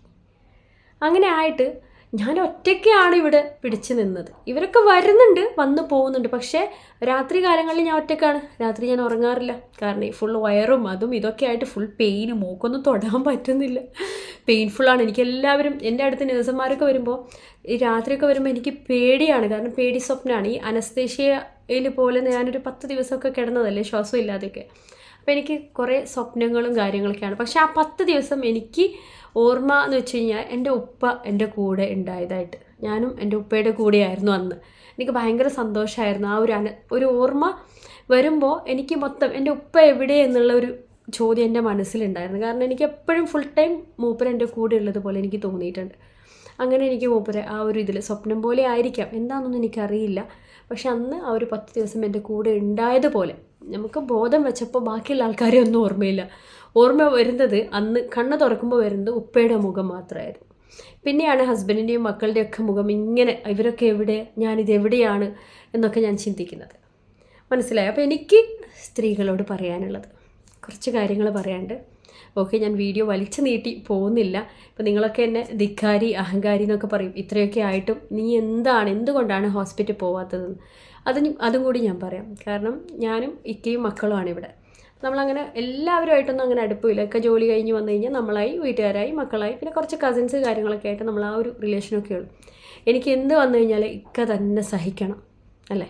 അങ്ങനെ ആയിട്ട് ഞാൻ ഒറ്റയ്ക്കാണ് ഇവിടെ പിടിച്ചു നിന്നത്. ഇവരൊക്കെ വരുന്നുണ്ട് വന്നു പോകുന്നുണ്ട്. പക്ഷേ രാത്രി കാലങ്ങളിൽ ഞാൻ ഒറ്റയ്ക്കാണ്. രാത്രി ഞാൻ ഉറങ്ങാറില്ല. കാരണം ഈ ഫുൾ വയറും അതും ഇതൊക്കെ ആയിട്ട് ഫുൾ പെയിന് മൂക്കൊന്നും തൊടാൻ പറ്റുന്നില്ല. പെയിൻഫുള്ളാണ് എനിക്ക് എല്ലാവരും എന്റെ അടുത്ത് നേഴ്സന്മാരൊക്കെ വരുമ്പോൾ ഈ രാത്രിയൊക്കെ വരുമ്പോൾ എനിക്ക് പേടിയാണ്. കാരണം പേടി സ്വപ്നമാണ്. ഈ അനസ്തേഷ്യയിൽ പോലെ ഞാനൊരു പത്ത് ദിവസമൊക്കെ കിടന്നതല്ലേ ശ്വാസം ഇല്ലാതെയൊക്കെ. അപ്പോൾ എനിക്ക് കുറേ സ്വപ്നങ്ങളും കാര്യങ്ങളൊക്കെയാണ്. പക്ഷേ ആ പത്ത് ദിവസം എനിക്ക് ഓർമ്മ എന്ന് വെച്ച് കഴിഞ്ഞാൽ എന്റെ ഉപ്പ എന്റെ കൂടെ ഉണ്ടായതായിട്ട്. ഞാനും എന്റെ ഉപ്പയുടെ കൂടെയായിരുന്നു അന്ന്. എനിക്ക് ഭയങ്കര സന്തോഷമായിരുന്നു. ആ ഒരു അന ഒരു ഓർമ്മ വരുമ്പോൾ എനിക്ക് മൊത്തം എന്റെ ഉപ്പ എവിടെ എന്നുള്ള ഒരു ചോദ്യം എന്റെ മനസ്സിലുണ്ടായിരുന്നു. കാരണം എനിക്ക് എപ്പോഴും ഫുൾ ടൈം മൂപ്പർ എന്റെ കൂടെ ഉള്ളതുപോലെ എനിക്ക് തോന്നിയിട്ടുണ്ട്. അങ്ങനെ എനിക്ക് മൂപ്പരെ ആ ഒരു ഇതിൽ സ്വപ്നം പോലെ ആയിരിക്കാം. എന്താണെന്നൊന്നും എനിക്കറിയില്ല. പക്ഷെ അന്ന് ആ ഒരു പത്ത് ദിവസം എന്റെ കൂടെ ഉണ്ടായതുപോലെ നമുക്ക് ബോധം വെച്ചപ്പോൾ ബാക്കിയുള്ള ആൾക്കാരെ ഒന്നും ഓർമ്മയില്ല. ഓർമ്മ വരുന്നത് അന്ന് കണ്ണ് തുറക്കുമ്പോൾ വരുന്നത് ഉപ്പയുടെ മുഖം മാത്രമായിരുന്നു. പിന്നെയാണ് ഹസ്ബൻഡിന്റെയും മക്കളുടെയൊക്കെ മുഖം ഇങ്ങനെ ഇവരൊക്കെ എവിടെ? ഞാനിത് എവിടെയാണ്? എന്നൊക്കെ ഞാൻ ചിന്തിക്കുന്നത്. മനസ്സിലായി? അപ്പോൾ എനിക്ക് സ്ത്രീകളോട് പറയാനുള്ളത് കുറച്ച് കാര്യങ്ങൾ പറയാണ്ട് ഓക്കെ ഞാൻ വീഡിയോ വലിച്ചു നീട്ടി പോകുന്നില്ല. ഇപ്പം നിങ്ങളൊക്കെ എന്നെ ധിക്കാരി അഹങ്കാരി എന്നൊക്കെ പറയും. ഇത്രയൊക്കെ ആയിട്ടും നീ എന്താണ് എന്തുകൊണ്ടാണ് ഹോസ്പിറ്റൽ പോവാത്തതെന്ന്? അതിന് അതും കൂടി ഞാൻ പറയാം. കാരണം ഞാനും ഇക്കയും മക്കളുമാണ് ഇവിടെ. നമ്മളങ്ങനെ എല്ലാവരുമായിട്ടൊന്നും അങ്ങനെ അടുപ്പില്ല. ഒക്കെ ജോലി കഴിഞ്ഞ് വന്നു കഴിഞ്ഞാൽ നമ്മളായി വീട്ടുകാരായി മക്കളായി. പിന്നെ കുറച്ച് കസിൻസ് കാര്യങ്ങളൊക്കെ ആയിട്ട് നമ്മൾ ആ ഒരു റിലേഷനൊക്കെ ഉള്ളൂ. എനിക്ക് എന്ത് വന്നു കഴിഞ്ഞാൽ ഇക്ക തന്നെ സഹിക്കണം. അല്ലേ?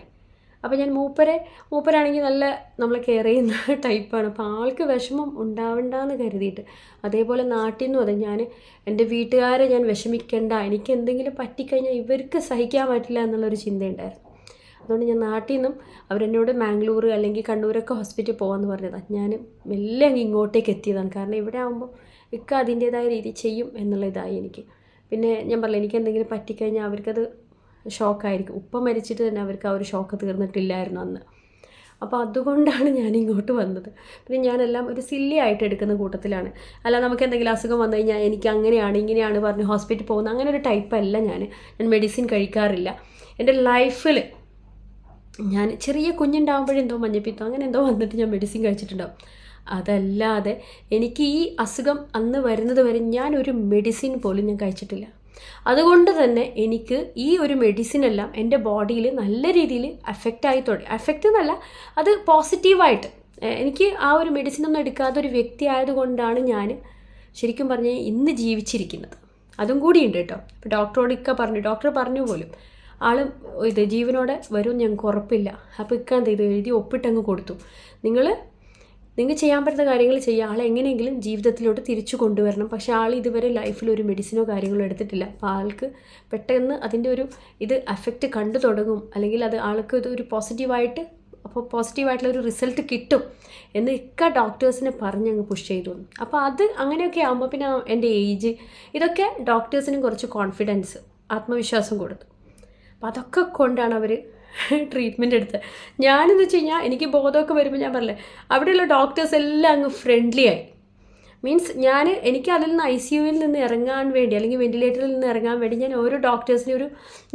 അപ്പോൾ ഞാൻ മൂപ്പരെ മൂപ്പരാണെങ്കിൽ നല്ല നമ്മളെ കെയർ ചെയ്യുന്ന ടൈപ്പാണ് അപ്പോൾ ആൾക്ക് വിഷമം ഉണ്ടാവണ്ടെന്ന് കരുതിയിട്ട്. അതേപോലെ നാട്ടിൽ നിന്നും അതെ ഞാൻ എന്റെ വീട്ടുകാരെ ഞാൻ വിഷമിക്കണ്ട. എനിക്ക് എന്തെങ്കിലും പറ്റിക്കഴിഞ്ഞാൽ ഇവർക്ക് സഹിക്കാൻ പറ്റില്ല എന്നുള്ളൊരു ചിന്തയുണ്ടായിരുന്നു. അതുകൊണ്ട് ഞാൻ നാട്ടിൽ നിന്നും അവരെന്നോട് മാംഗ്ലൂർ അല്ലെങ്കിൽ കണ്ണൂരൊക്കെ ഹോസ്പിറ്റലിൽ പോകാമെന്ന് പറഞ്ഞതാണ് ഞാൻ മെല്ലെ അങ്ങ് ഇങ്ങോട്ടേക്ക് എത്തിയതാണ്. കാരണം ഇവിടെ ആകുമ്പോൾ ഇക്ക അതിന്റേതായ രീതി ചെയ്യും എന്നുള്ള ഇതായി എനിക്ക്. പിന്നെ ഞാൻ പറഞ്ഞു എനിക്ക് എന്തെങ്കിലും പറ്റിക്കഴിഞ്ഞാൽ അവർക്കത് ഷോക്കായിരിക്കും. ഉപ്പ മരിച്ചിട്ട് തന്നെ അവർക്ക് ആ ഒരു ഷോക്ക് തീർന്നിട്ടില്ലായിരുന്നു അന്ന്. അപ്പോൾ അതുകൊണ്ടാണ് ഞാൻ ഇങ്ങോട്ട് വന്നത്. പിന്നെ ഞാനെല്ലാം ഒരു സില്ലി ആയിട്ട് എടുക്കുന്ന കൂട്ടത്തിലാണ്. അല്ല നമുക്ക് എന്തെങ്കിലും അസുഖം വന്നു കഴിഞ്ഞാൽ എനിക്ക് അങ്ങനെയാണ് ഇങ്ങനെയാണ് പറഞ്ഞ് ഹോസ്പിറ്റലിൽ പോകുന്നത് അങ്ങനെ ഒരു ടൈപ്പല്ല ഞാൻ ഞാൻ മെഡിസിൻ കഴിക്കാറില്ല. എന്റെ ലൈഫിൽ ഞാൻ ചെറിയ കുഞ്ഞുണ്ടാകുമ്പോഴെന്തോ മഞ്ഞപ്പിത്തം അങ്ങനെ എന്തോ വന്നിട്ട് ഞാൻ മെഡിസിൻ കഴിച്ചിട്ടുണ്ടാവും. അതല്ലാതെ എനിക്ക് ഈ അസുഖം അന്ന് വരുന്നത് വരെ ഞാൻ ഒരു മെഡിസിൻ പോലും ഞാൻ കഴിച്ചിട്ടില്ല. അതുകൊണ്ട് തന്നെ എനിക്ക് ഈ ഒരു മെഡിസിൻ എല്ലാം എന്റെ ബോഡിയിൽ നല്ല രീതിയിൽ അഫക്റ്റ് ആയി തുടങ്ങി അഫക്റ്റ് എന്നല്ല അത് പോസിറ്റീവായിട്ട് എനിക്ക് ആ ഒരു മെഡിസിൻ ഒന്നും എടുക്കാത്ത ഒരു വ്യക്തി ആയതുകൊണ്ടാണ് ഞാൻ ശരിക്കും പറഞ്ഞാൽ ഇന്ന് ജീവിച്ചിരിക്കുന്നത്. അതും കൂടിയുണ്ട് കേട്ടോ. ഇപ്പോൾ ഡോക്ടറോട് ഇക്ക പറഞ്ഞു ഡോക്ടർ പറഞ്ഞു പോലും. ആൾ ഇത് ജീവനോടെ വരും ഞങ്ങൾക്ക് ഉറപ്പില്ല. അപ്പോൾ ഇക്ക എന്ത് ചെയ്തു? എഴുതി ഒപ്പിട്ടങ്ങ് കൊടുത്തു. നിങ്ങൾ നിങ്ങൾക്ക് ചെയ്യാൻ പറ്റുന്ന കാര്യങ്ങൾ ചെയ്യുക. ആളെ എങ്ങനെയെങ്കിലും ജീവിതത്തിലോട്ട് തിരിച്ചു കൊണ്ടുവരണം. പക്ഷേ ആൾ ഇതുവരെ ലൈഫിൽ ഒരു മെഡിസിനോ കാര്യങ്ങളോ എടുത്തിട്ടില്ല. അപ്പോൾ ആൾക്ക് പെട്ടെന്ന് അതിന്റെ ഒരു ഇത് അഫക്റ്റ് കണ്ടു തുടങ്ങും. അല്ലെങ്കിൽ അത് ആൾക്ക് ഇത് ഒരു പോസിറ്റീവായിട്ട് അപ്പോൾ പോസിറ്റീവായിട്ടുള്ള ഒരു റിസൾട്ട് കിട്ടും എന്ന് ഇക്ക ഡോക്ടേഴ്സിനെ പറഞ്ഞ് അങ്ങ് പുഷ് ചെയ്തു. അപ്പോൾ അത് അങ്ങനെയൊക്കെ ആകുമ്പോൾ പിന്നെ എന്റെ ഏജ് ഇതൊക്കെ ഡോക്ടേഴ്സിനും കുറച്ച് കോൺഫിഡൻസ് ആത്മവിശ്വാസം കൊടുത്തു. അപ്പോൾ അതൊക്കെ കൊണ്ടാണ് അവർ ട്രീറ്റ്മെന്റ് എടുത്തത്. ഞാനെന്ന് വെച്ച് കഴിഞ്ഞാൽ എനിക്ക് ബോധമൊക്കെ വരുമ്പോൾ ഞാൻ പറഞ്ഞില്ലേ അവിടെയുള്ള ഡോക്ടേഴ്സ് എല്ലാം അങ്ങ് ഫ്രണ്ട്ലി ആയി. മീൻസ് ഞാൻ എനിക്ക് അതിൽ നിന്ന് ഐ സി യുവിൽ നിന്ന് ഇറങ്ങാൻ വേണ്ടി അല്ലെങ്കിൽ വെന്റിലേറ്ററിൽ നിന്ന് ഇറങ്ങാൻ വേണ്ടി ഞാൻ ഓരോ ഡോക്ടേഴ്സിനെ ഒരു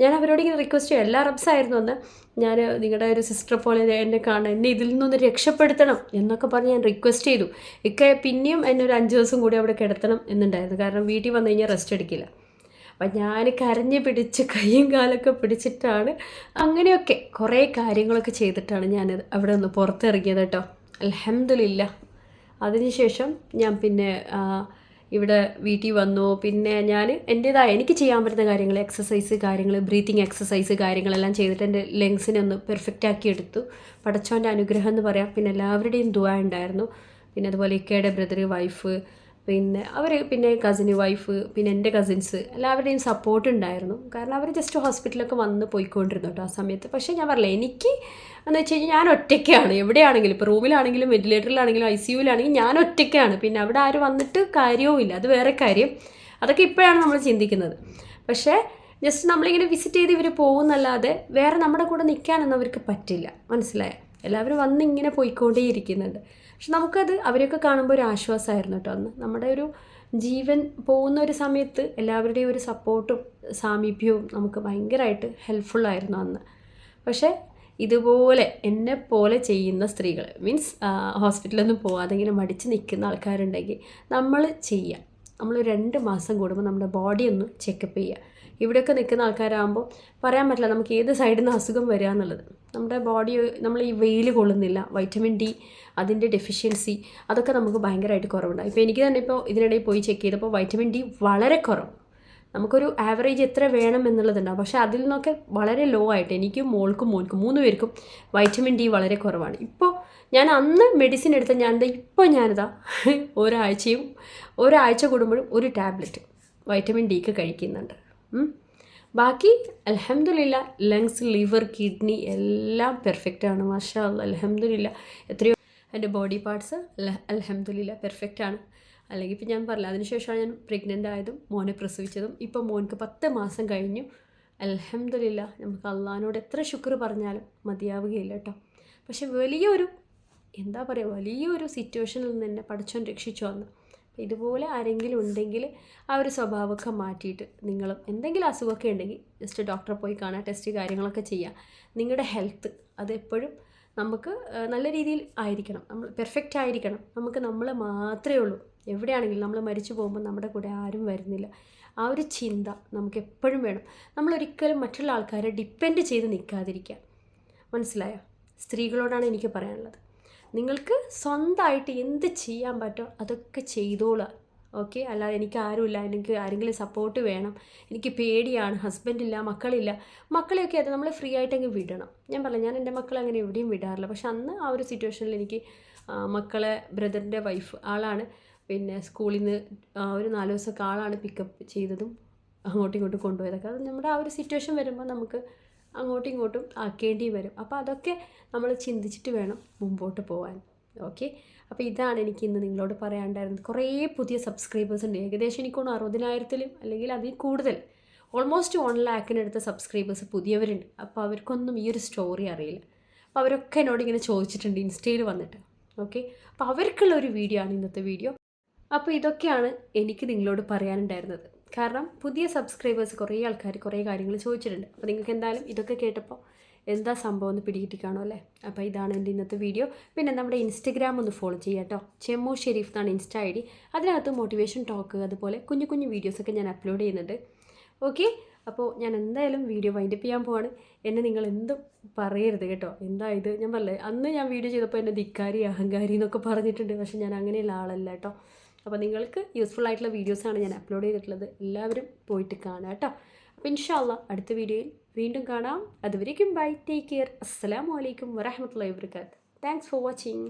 ഞാൻ അവരോട് ഇങ്ങനെ റിക്വസ്റ്റ് ചെയ്യും. എല്ലാ റബ്സ് ആയിരുന്നു അന്ന്. ഞാൻ നിങ്ങളുടെ ഒരു സിസ്റ്റർ പോലെ എന്നെ കാണണം എന്നെ ഇതിൽ നിന്നൊന്ന് രക്ഷപ്പെടുത്തണം എന്നൊക്കെ പറഞ്ഞ് ഞാൻ റിക്വസ്റ്റ് ചെയ്തു. ഇക്കെ പിന്നെയും എന്നെ ഒരു അഞ്ച് ദിവസം കൂടി അവിടെ കിടത്തണം എന്നുണ്ടായിരുന്നു. കാരണം വീട്ടിൽ വന്നു കഴിഞ്ഞാൽ റെസ്റ്റ് എടുക്കില്ല. അപ്പം ഞാൻ കരഞ്ഞ് പിടിച്ച് കൈയും കാലൊക്കെ പിടിച്ചിട്ടാണ് അങ്ങനെയൊക്കെ കുറേ കാര്യങ്ങളൊക്കെ ചെയ്തിട്ടാണ് ഞാൻ അവിടെ ഒന്ന് പുറത്തിറങ്ങിയത് കേട്ടോ. അലഹമില്ല അതിനുശേഷം ഞാൻ പിന്നെ ഇവിടെ വീട്ടിൽ വന്നു. പിന്നെ ഞാൻ എന്റേതായ എനിക്ക് ചെയ്യാൻ പറ്റുന്ന കാര്യങ്ങൾ എക്സസൈസ് കാര്യങ്ങൾ ബ്രീത്തിങ് എക്സസൈസ് കാര്യങ്ങളെല്ലാം ചെയ്തിട്ട് എന്റെ ലങ്സിനെ ഒന്ന് പെർഫെക്റ്റ് ആക്കി എടുത്തു. പടച്ചോന്റെ അനുഗ്രഹം എന്ന് പറയാം. പിന്നെ എല്ലാവരുടെയും ദുആ ഉണ്ടായിരുന്നു. പിന്നെ അതുപോലെ ഇക്കയുടെ ബ്രദർ വൈഫ് പിന്നെ അവർ പിന്നെ കസിന് വൈഫ് പിന്നെ എന്റെ കസിൻസ് എല്ലാവരുടെയും സപ്പോർട്ട് ഉണ്ടായിരുന്നു. കാരണം അവർ ജസ്റ്റ് ഹോസ്പിറ്റലൊക്കെ വന്ന് പോയിക്കൊണ്ടിരുന്നു കേട്ടോ ആ സമയത്ത്. പക്ഷേ ഞാൻ പറഞ്ഞില്ല എനിക്ക് എന്ന് വെച്ച് കഴിഞ്ഞാൽ ഞാൻ ഒറ്റയ്ക്കാണ്. എവിടെയാണെങ്കിലും ഇപ്പോൾ റൂമിലാണെങ്കിലും വെന്റിലേറ്ററിലാണെങ്കിലും ഐ സി യുവിലാണെങ്കിലും ഞാൻ ഒറ്റയ്ക്കാണ്. പിന്നെ അവിടെ ആരും വന്നിട്ട് കാര്യവുമില്ല അത് വേറെ കാര്യം. അതൊക്കെ ഇപ്പോഴാണ് നമ്മൾ ചിന്തിക്കുന്നത്. പക്ഷേ ജസ്റ്റ് നമ്മളിങ്ങനെ വിസിറ്റ് ചെയ്ത് ഇവർ പോകുന്നല്ലാതെ വേറെ നമ്മുടെ കൂടെ നിൽക്കാനൊന്നും അവർക്ക് പറ്റില്ല. മനസ്സിലായോ? എല്ലാവരും വന്ന് ഇങ്ങനെ പോയിക്കൊണ്ടേ ഇരിക്കുന്നുണ്ട് പക്ഷെ നമുക്കത് അവരെയൊക്കെ കാണുമ്പോൾ ഒരു ആശ്വാസമായിരുന്നു കേട്ടോ അന്ന്. നമ്മുടെ ഒരു ജീവൻ പോകുന്ന ഒരു സമയത്ത് എല്ലാവരുടെയും ഒരു സപ്പോർട്ടും സാമീപ്യവും നമുക്ക് ഭയങ്കരമായിട്ട് ഹെൽപ്ഫുള്ളായിരുന്നു അന്ന്. പക്ഷേ ഇതുപോലെ എന്നെ പോലെ ചെയ്യുന്ന സ്ത്രീകൾ മീൻസ് ഹോസ്പിറ്റലൊന്നും പോകാതെ ഇങ്ങനെ മടിച്ച് നിൽക്കുന്ന ആൾക്കാരുണ്ടെങ്കിൽ നമ്മൾ ചെയ്യാം. നമ്മൾ രണ്ട് മാസം കൂടുമ്പോൾ നമ്മുടെ ബോഡി ഒന്ന് ചെക്കപ്പ് ചെയ്യുക ഇവിടെയൊക്കെ നിൽക്കുന്ന ആൾക്കാരാകുമ്പോൾ പറയാൻ പറ്റില്ല നമുക്ക് ഏത് സൈഡിൽ നിന്ന് അസുഖം വരിക എന്നുള്ളത്. നമ്മുടെ ബോഡി നമ്മൾ ഈ വെയിൽ കൊള്ളുന്നില്ല വൈറ്റമിൻ ഡി അതിന്റെ ഡെഫിഷ്യൻസി അതൊക്കെ നമുക്ക് ഭയങ്കരമായിട്ട് കുറവുണ്ട്. ഇപ്പോൾ എനിക്ക് തന്നെ ഇപ്പോൾ ഇതിനിടയിൽ പോയി ചെക്ക് ചെയ്തപ്പോൾ വൈറ്റമിൻ ഡി വളരെ കുറവ്. നമുക്കൊരു ആവറേജ് എത്ര വേണം എന്നുള്ളതുണ്ടാവും. പക്ഷേ അതിൽ നിന്നൊക്കെ വളരെ ലോ ആയിട്ട് എനിക്കും മോൾക്കും മോൾക്കും മൂന്ന് പേർക്കും വൈറ്റമിൻ ഡി വളരെ കുറവാണ്. ഇപ്പോൾ ഞാൻ അന്ന് മെഡിസിൻ എടുത്ത ദാ ഇപ്പോൾ ഞാനിതാ [laughs] ഒരാഴ്ചയും ഒരാഴ്ച കൂടുമ്പോഴും ഒരു ടാബ്ലറ്റ് വൈറ്റമിൻ ഡിക്ക് കഴിക്കുന്നുണ്ട്. ബാക്കി അലഹമില്ല ലങ്സ് ലിവർ കിഡ്നി എല്ലാം പെർഫെക്റ്റ് ആണ് മാഷാ അലഹമില്ല എത്രയോ എന്റെ ബോഡി പാർട്സ് അലഹമില്ല പെർഫെക്റ്റ് ആണ്. അല്ലെങ്കിൽ ഇപ്പം ഞാൻ പറഞ്ഞില്ല അതിനുശേഷമാണ് ഞാൻ പ്രഗ്നന്റ് ആയതും മോനെ പ്രസവിച്ചതും. ഇപ്പോൾ മോൻക്ക് പത്ത് മാസം കഴിഞ്ഞു. അലഹമില്ല നമുക്ക് അള്ളഹാനോട് എത്ര ശുക്ർ പറഞ്ഞാലും മതിയാവുകയില്ല കേട്ടോ. പക്ഷെ വലിയൊരു എന്താ പറയുക വലിയൊരു സിറ്റുവേഷനിൽ നിന്ന് എന്നെ പഠിച്ചോൻ രക്ഷിച്ചു വന്നു. ഇതുപോലെ ആരെങ്കിലും ഉണ്ടെങ്കിൽ ആ ഒരു സ്വഭാവമൊക്കെ മാറ്റിയിട്ട് നിങ്ങളും എന്തെങ്കിലും അസുഖമൊക്കെ ഉണ്ടെങ്കിൽ ജസ്റ്റ് ഡോക്ടറെ പോയി കാണാൻ ടെസ്റ്റ് കാര്യങ്ങളൊക്കെ ചെയ്യാം നിങ്ങളുടെ ഹെൽത്ത് അത് എപ്പോഴും നമുക്ക് നല്ല രീതിയിൽ ആയിരിക്കണം. നമ്മൾ പെർഫെക്റ്റ് ആയിരിക്കണം. നമുക്ക് നമ്മൾ മാത്രമേ ഉള്ളൂ. എവിടെയാണെങ്കിലും നമ്മൾ മരിച്ചു പോകുമ്പോൾ നമ്മുടെ കൂടെ ആരും വരുന്നില്ല. ആ ഒരു ചിന്ത നമുക്ക് എപ്പോഴും വേണം. നമ്മൾ ഒരിക്കലും മറ്റുള്ള ആൾക്കാരെ ഡിപ്പെൻഡ് ചെയ്ത് നിൽക്കാതിരിക്കുക മനസ്സിലായോ? സ്ത്രീകളോടാണ് എനിക്ക് പറയാനുള്ളത്. നിങ്ങൾക്ക് സ്വന്തമായിട്ട് എന്ത് ചെയ്യാൻ പറ്റുമോ അതൊക്കെ ചെയ്തോളുക ഓക്കെ? അല്ലാതെ എനിക്ക് ആരുമില്ല. എനിക്ക് ആരെങ്കിലും സപ്പോർട്ട് വേണം. എനിക്ക് പേടിയാണ്. ഹസ്ബൻഡില്ല മക്കളില്ല. മക്കളെയൊക്കെ അത് നമ്മൾ ഫ്രീ ആയിട്ടങ്ങ് വിടണം. ഞാൻ പറഞ്ഞു ഞാൻ എന്റെ മക്കളെ അങ്ങനെ എവിടെയും വിടാറില്ല. പക്ഷെ അന്ന് ആ ഒരു സിറ്റുവേഷനിൽ എനിക്ക് മക്കളെ ബ്രദറിന്റെ വൈഫ് ആളാണ്. പിന്നെ സ്കൂളിൽ നിന്ന് ഒരു നാല് ദിവസമൊക്കെ ആളാണ് പിക്കപ്പ് ചെയ്തതും അങ്ങോട്ടും ഇങ്ങോട്ടും കൊണ്ടുപോയതൊക്കെ. അത് നമ്മുടെ ആ ഒരു സിറ്റുവേഷൻ വരുമ്പോൾ നമുക്ക് അങ്ങോട്ടും ഇങ്ങോട്ടും ആക്കേണ്ടി വരും. അപ്പോൾ അതൊക്കെ നമ്മൾ ചിന്തിച്ചിട്ട് വേണം മുമ്പോട്ട് പോകാൻ ഓക്കെ അപ്പോൾ ഇതാണ് എനിക്ക് ഇന്ന് നിങ്ങളോട് പറയാനുണ്ടായിരുന്നത്. കുറേ പുതിയ സബ്സ്ക്രൈബേഴ്സ് ഉണ്ട്. ഏകദേശം എനിക്കൊന്ന് അറുപതിനായിരത്തിലും അല്ലെങ്കിൽ അതിൽ കൂടുതൽ. ഓൾമോസ്റ്റ് വൺ ലാക്കിനടുത്ത സബ്സ്ക്രൈബേഴ്സ് പുതിയവരുണ്ട്. അപ്പോൾ അവർക്കൊന്നും ഈ ഒരു സ്റ്റോറി അറിയില്ല. അപ്പോൾ അവരൊക്കെ എന്നോട് ഇങ്ങനെ ചോദിച്ചിട്ടുണ്ട് ഇൻസ്റ്റയിൽ വന്നിട്ട്. ഓക്കെ അപ്പോൾ അവർക്കുള്ള ഒരു വീഡിയോ ആണ് ഇന്നത്തെ വീഡിയോ അപ്പോൾ ഇതൊക്കെയാണ് എനിക്ക് നിങ്ങളോട് പറയാനുണ്ടായിരുന്നത്. കാരണം പുതിയ സബ്സ്ക്രൈബേഴ്സ് കുറേ ആൾക്കാർ കുറേ കാര്യങ്ങൾ ചോദിച്ചിട്ടുണ്ട്. അപ്പോൾ നിങ്ങൾക്ക് എന്തായാലും ഇതൊക്കെ കേട്ടപ്പോൾ എന്താ സംഭവം എന്ന് പിടികിട്ടി കാണും അല്ലേ? അപ്പോൾ ഇതാണ് എന്റെ ഇന്നത്തെ വീഡിയോ പിന്നെ നമ്മുടെ ഇൻസ്റ്റഗ്രാം ഒന്ന് ഫോളോ ചെയ്യുക കേട്ടോ ചെമ്മു ഷെരീഫ് എന്നാണ് ഇൻസ്റ്റ ഐ ഡി. അതിനകത്ത് മോട്ടിവേഷൻ ടോക്ക് അതുപോലെ കുഞ്ഞു കുഞ്ഞു വീഡിയോസൊക്കെ ഞാൻ അപ്ലോഡ് ചെയ്യുന്നുണ്ട്. ഓക്കെ അപ്പോൾ ഞാൻ എന്തായാലും വീഡിയോ വൈൻഡപ്പ് ചെയ്യാൻ പോവാണ്. എന്നെ നിങ്ങൾ എന്തും പറയരുത് കേട്ടോ. എന്താ ഇത്? ഞാൻ പറഞ്ഞത് അന്ന് ഞാൻ വീഡിയോ ചെയ്തപ്പോൾ എന്നെ ധിക്കാരി അഹങ്കാരി എന്നൊക്കെ പറഞ്ഞിട്ടുണ്ട്. പക്ഷെ ഞാൻ അങ്ങനെയുള്ള ആളല്ല കേട്ടോ അപ്പോൾ നിങ്ങൾക്ക് യൂസ്ഫുൾ ആയിട്ടുള്ള വീഡിയോസാണ് ഞാൻ അപ്ലോഡ് ചെയ്തിട്ടുള്ളത്. എല്ലാവരും പോയിട്ട് കാണാം കേട്ടോ. അപ്പോൾ ഇൻഷാല്ല അടുത്ത വീഡിയോയിൽ വീണ്ടും കാണാം. അതുവരേക്കും ബൈ ടേക്ക് കെയർ അസ്സലാമു അലൈക്കും വറഹമത്തല്ലാ വാബർക്കാത്ത് താങ്ക്സ് ഫോർ വാച്ചിങ്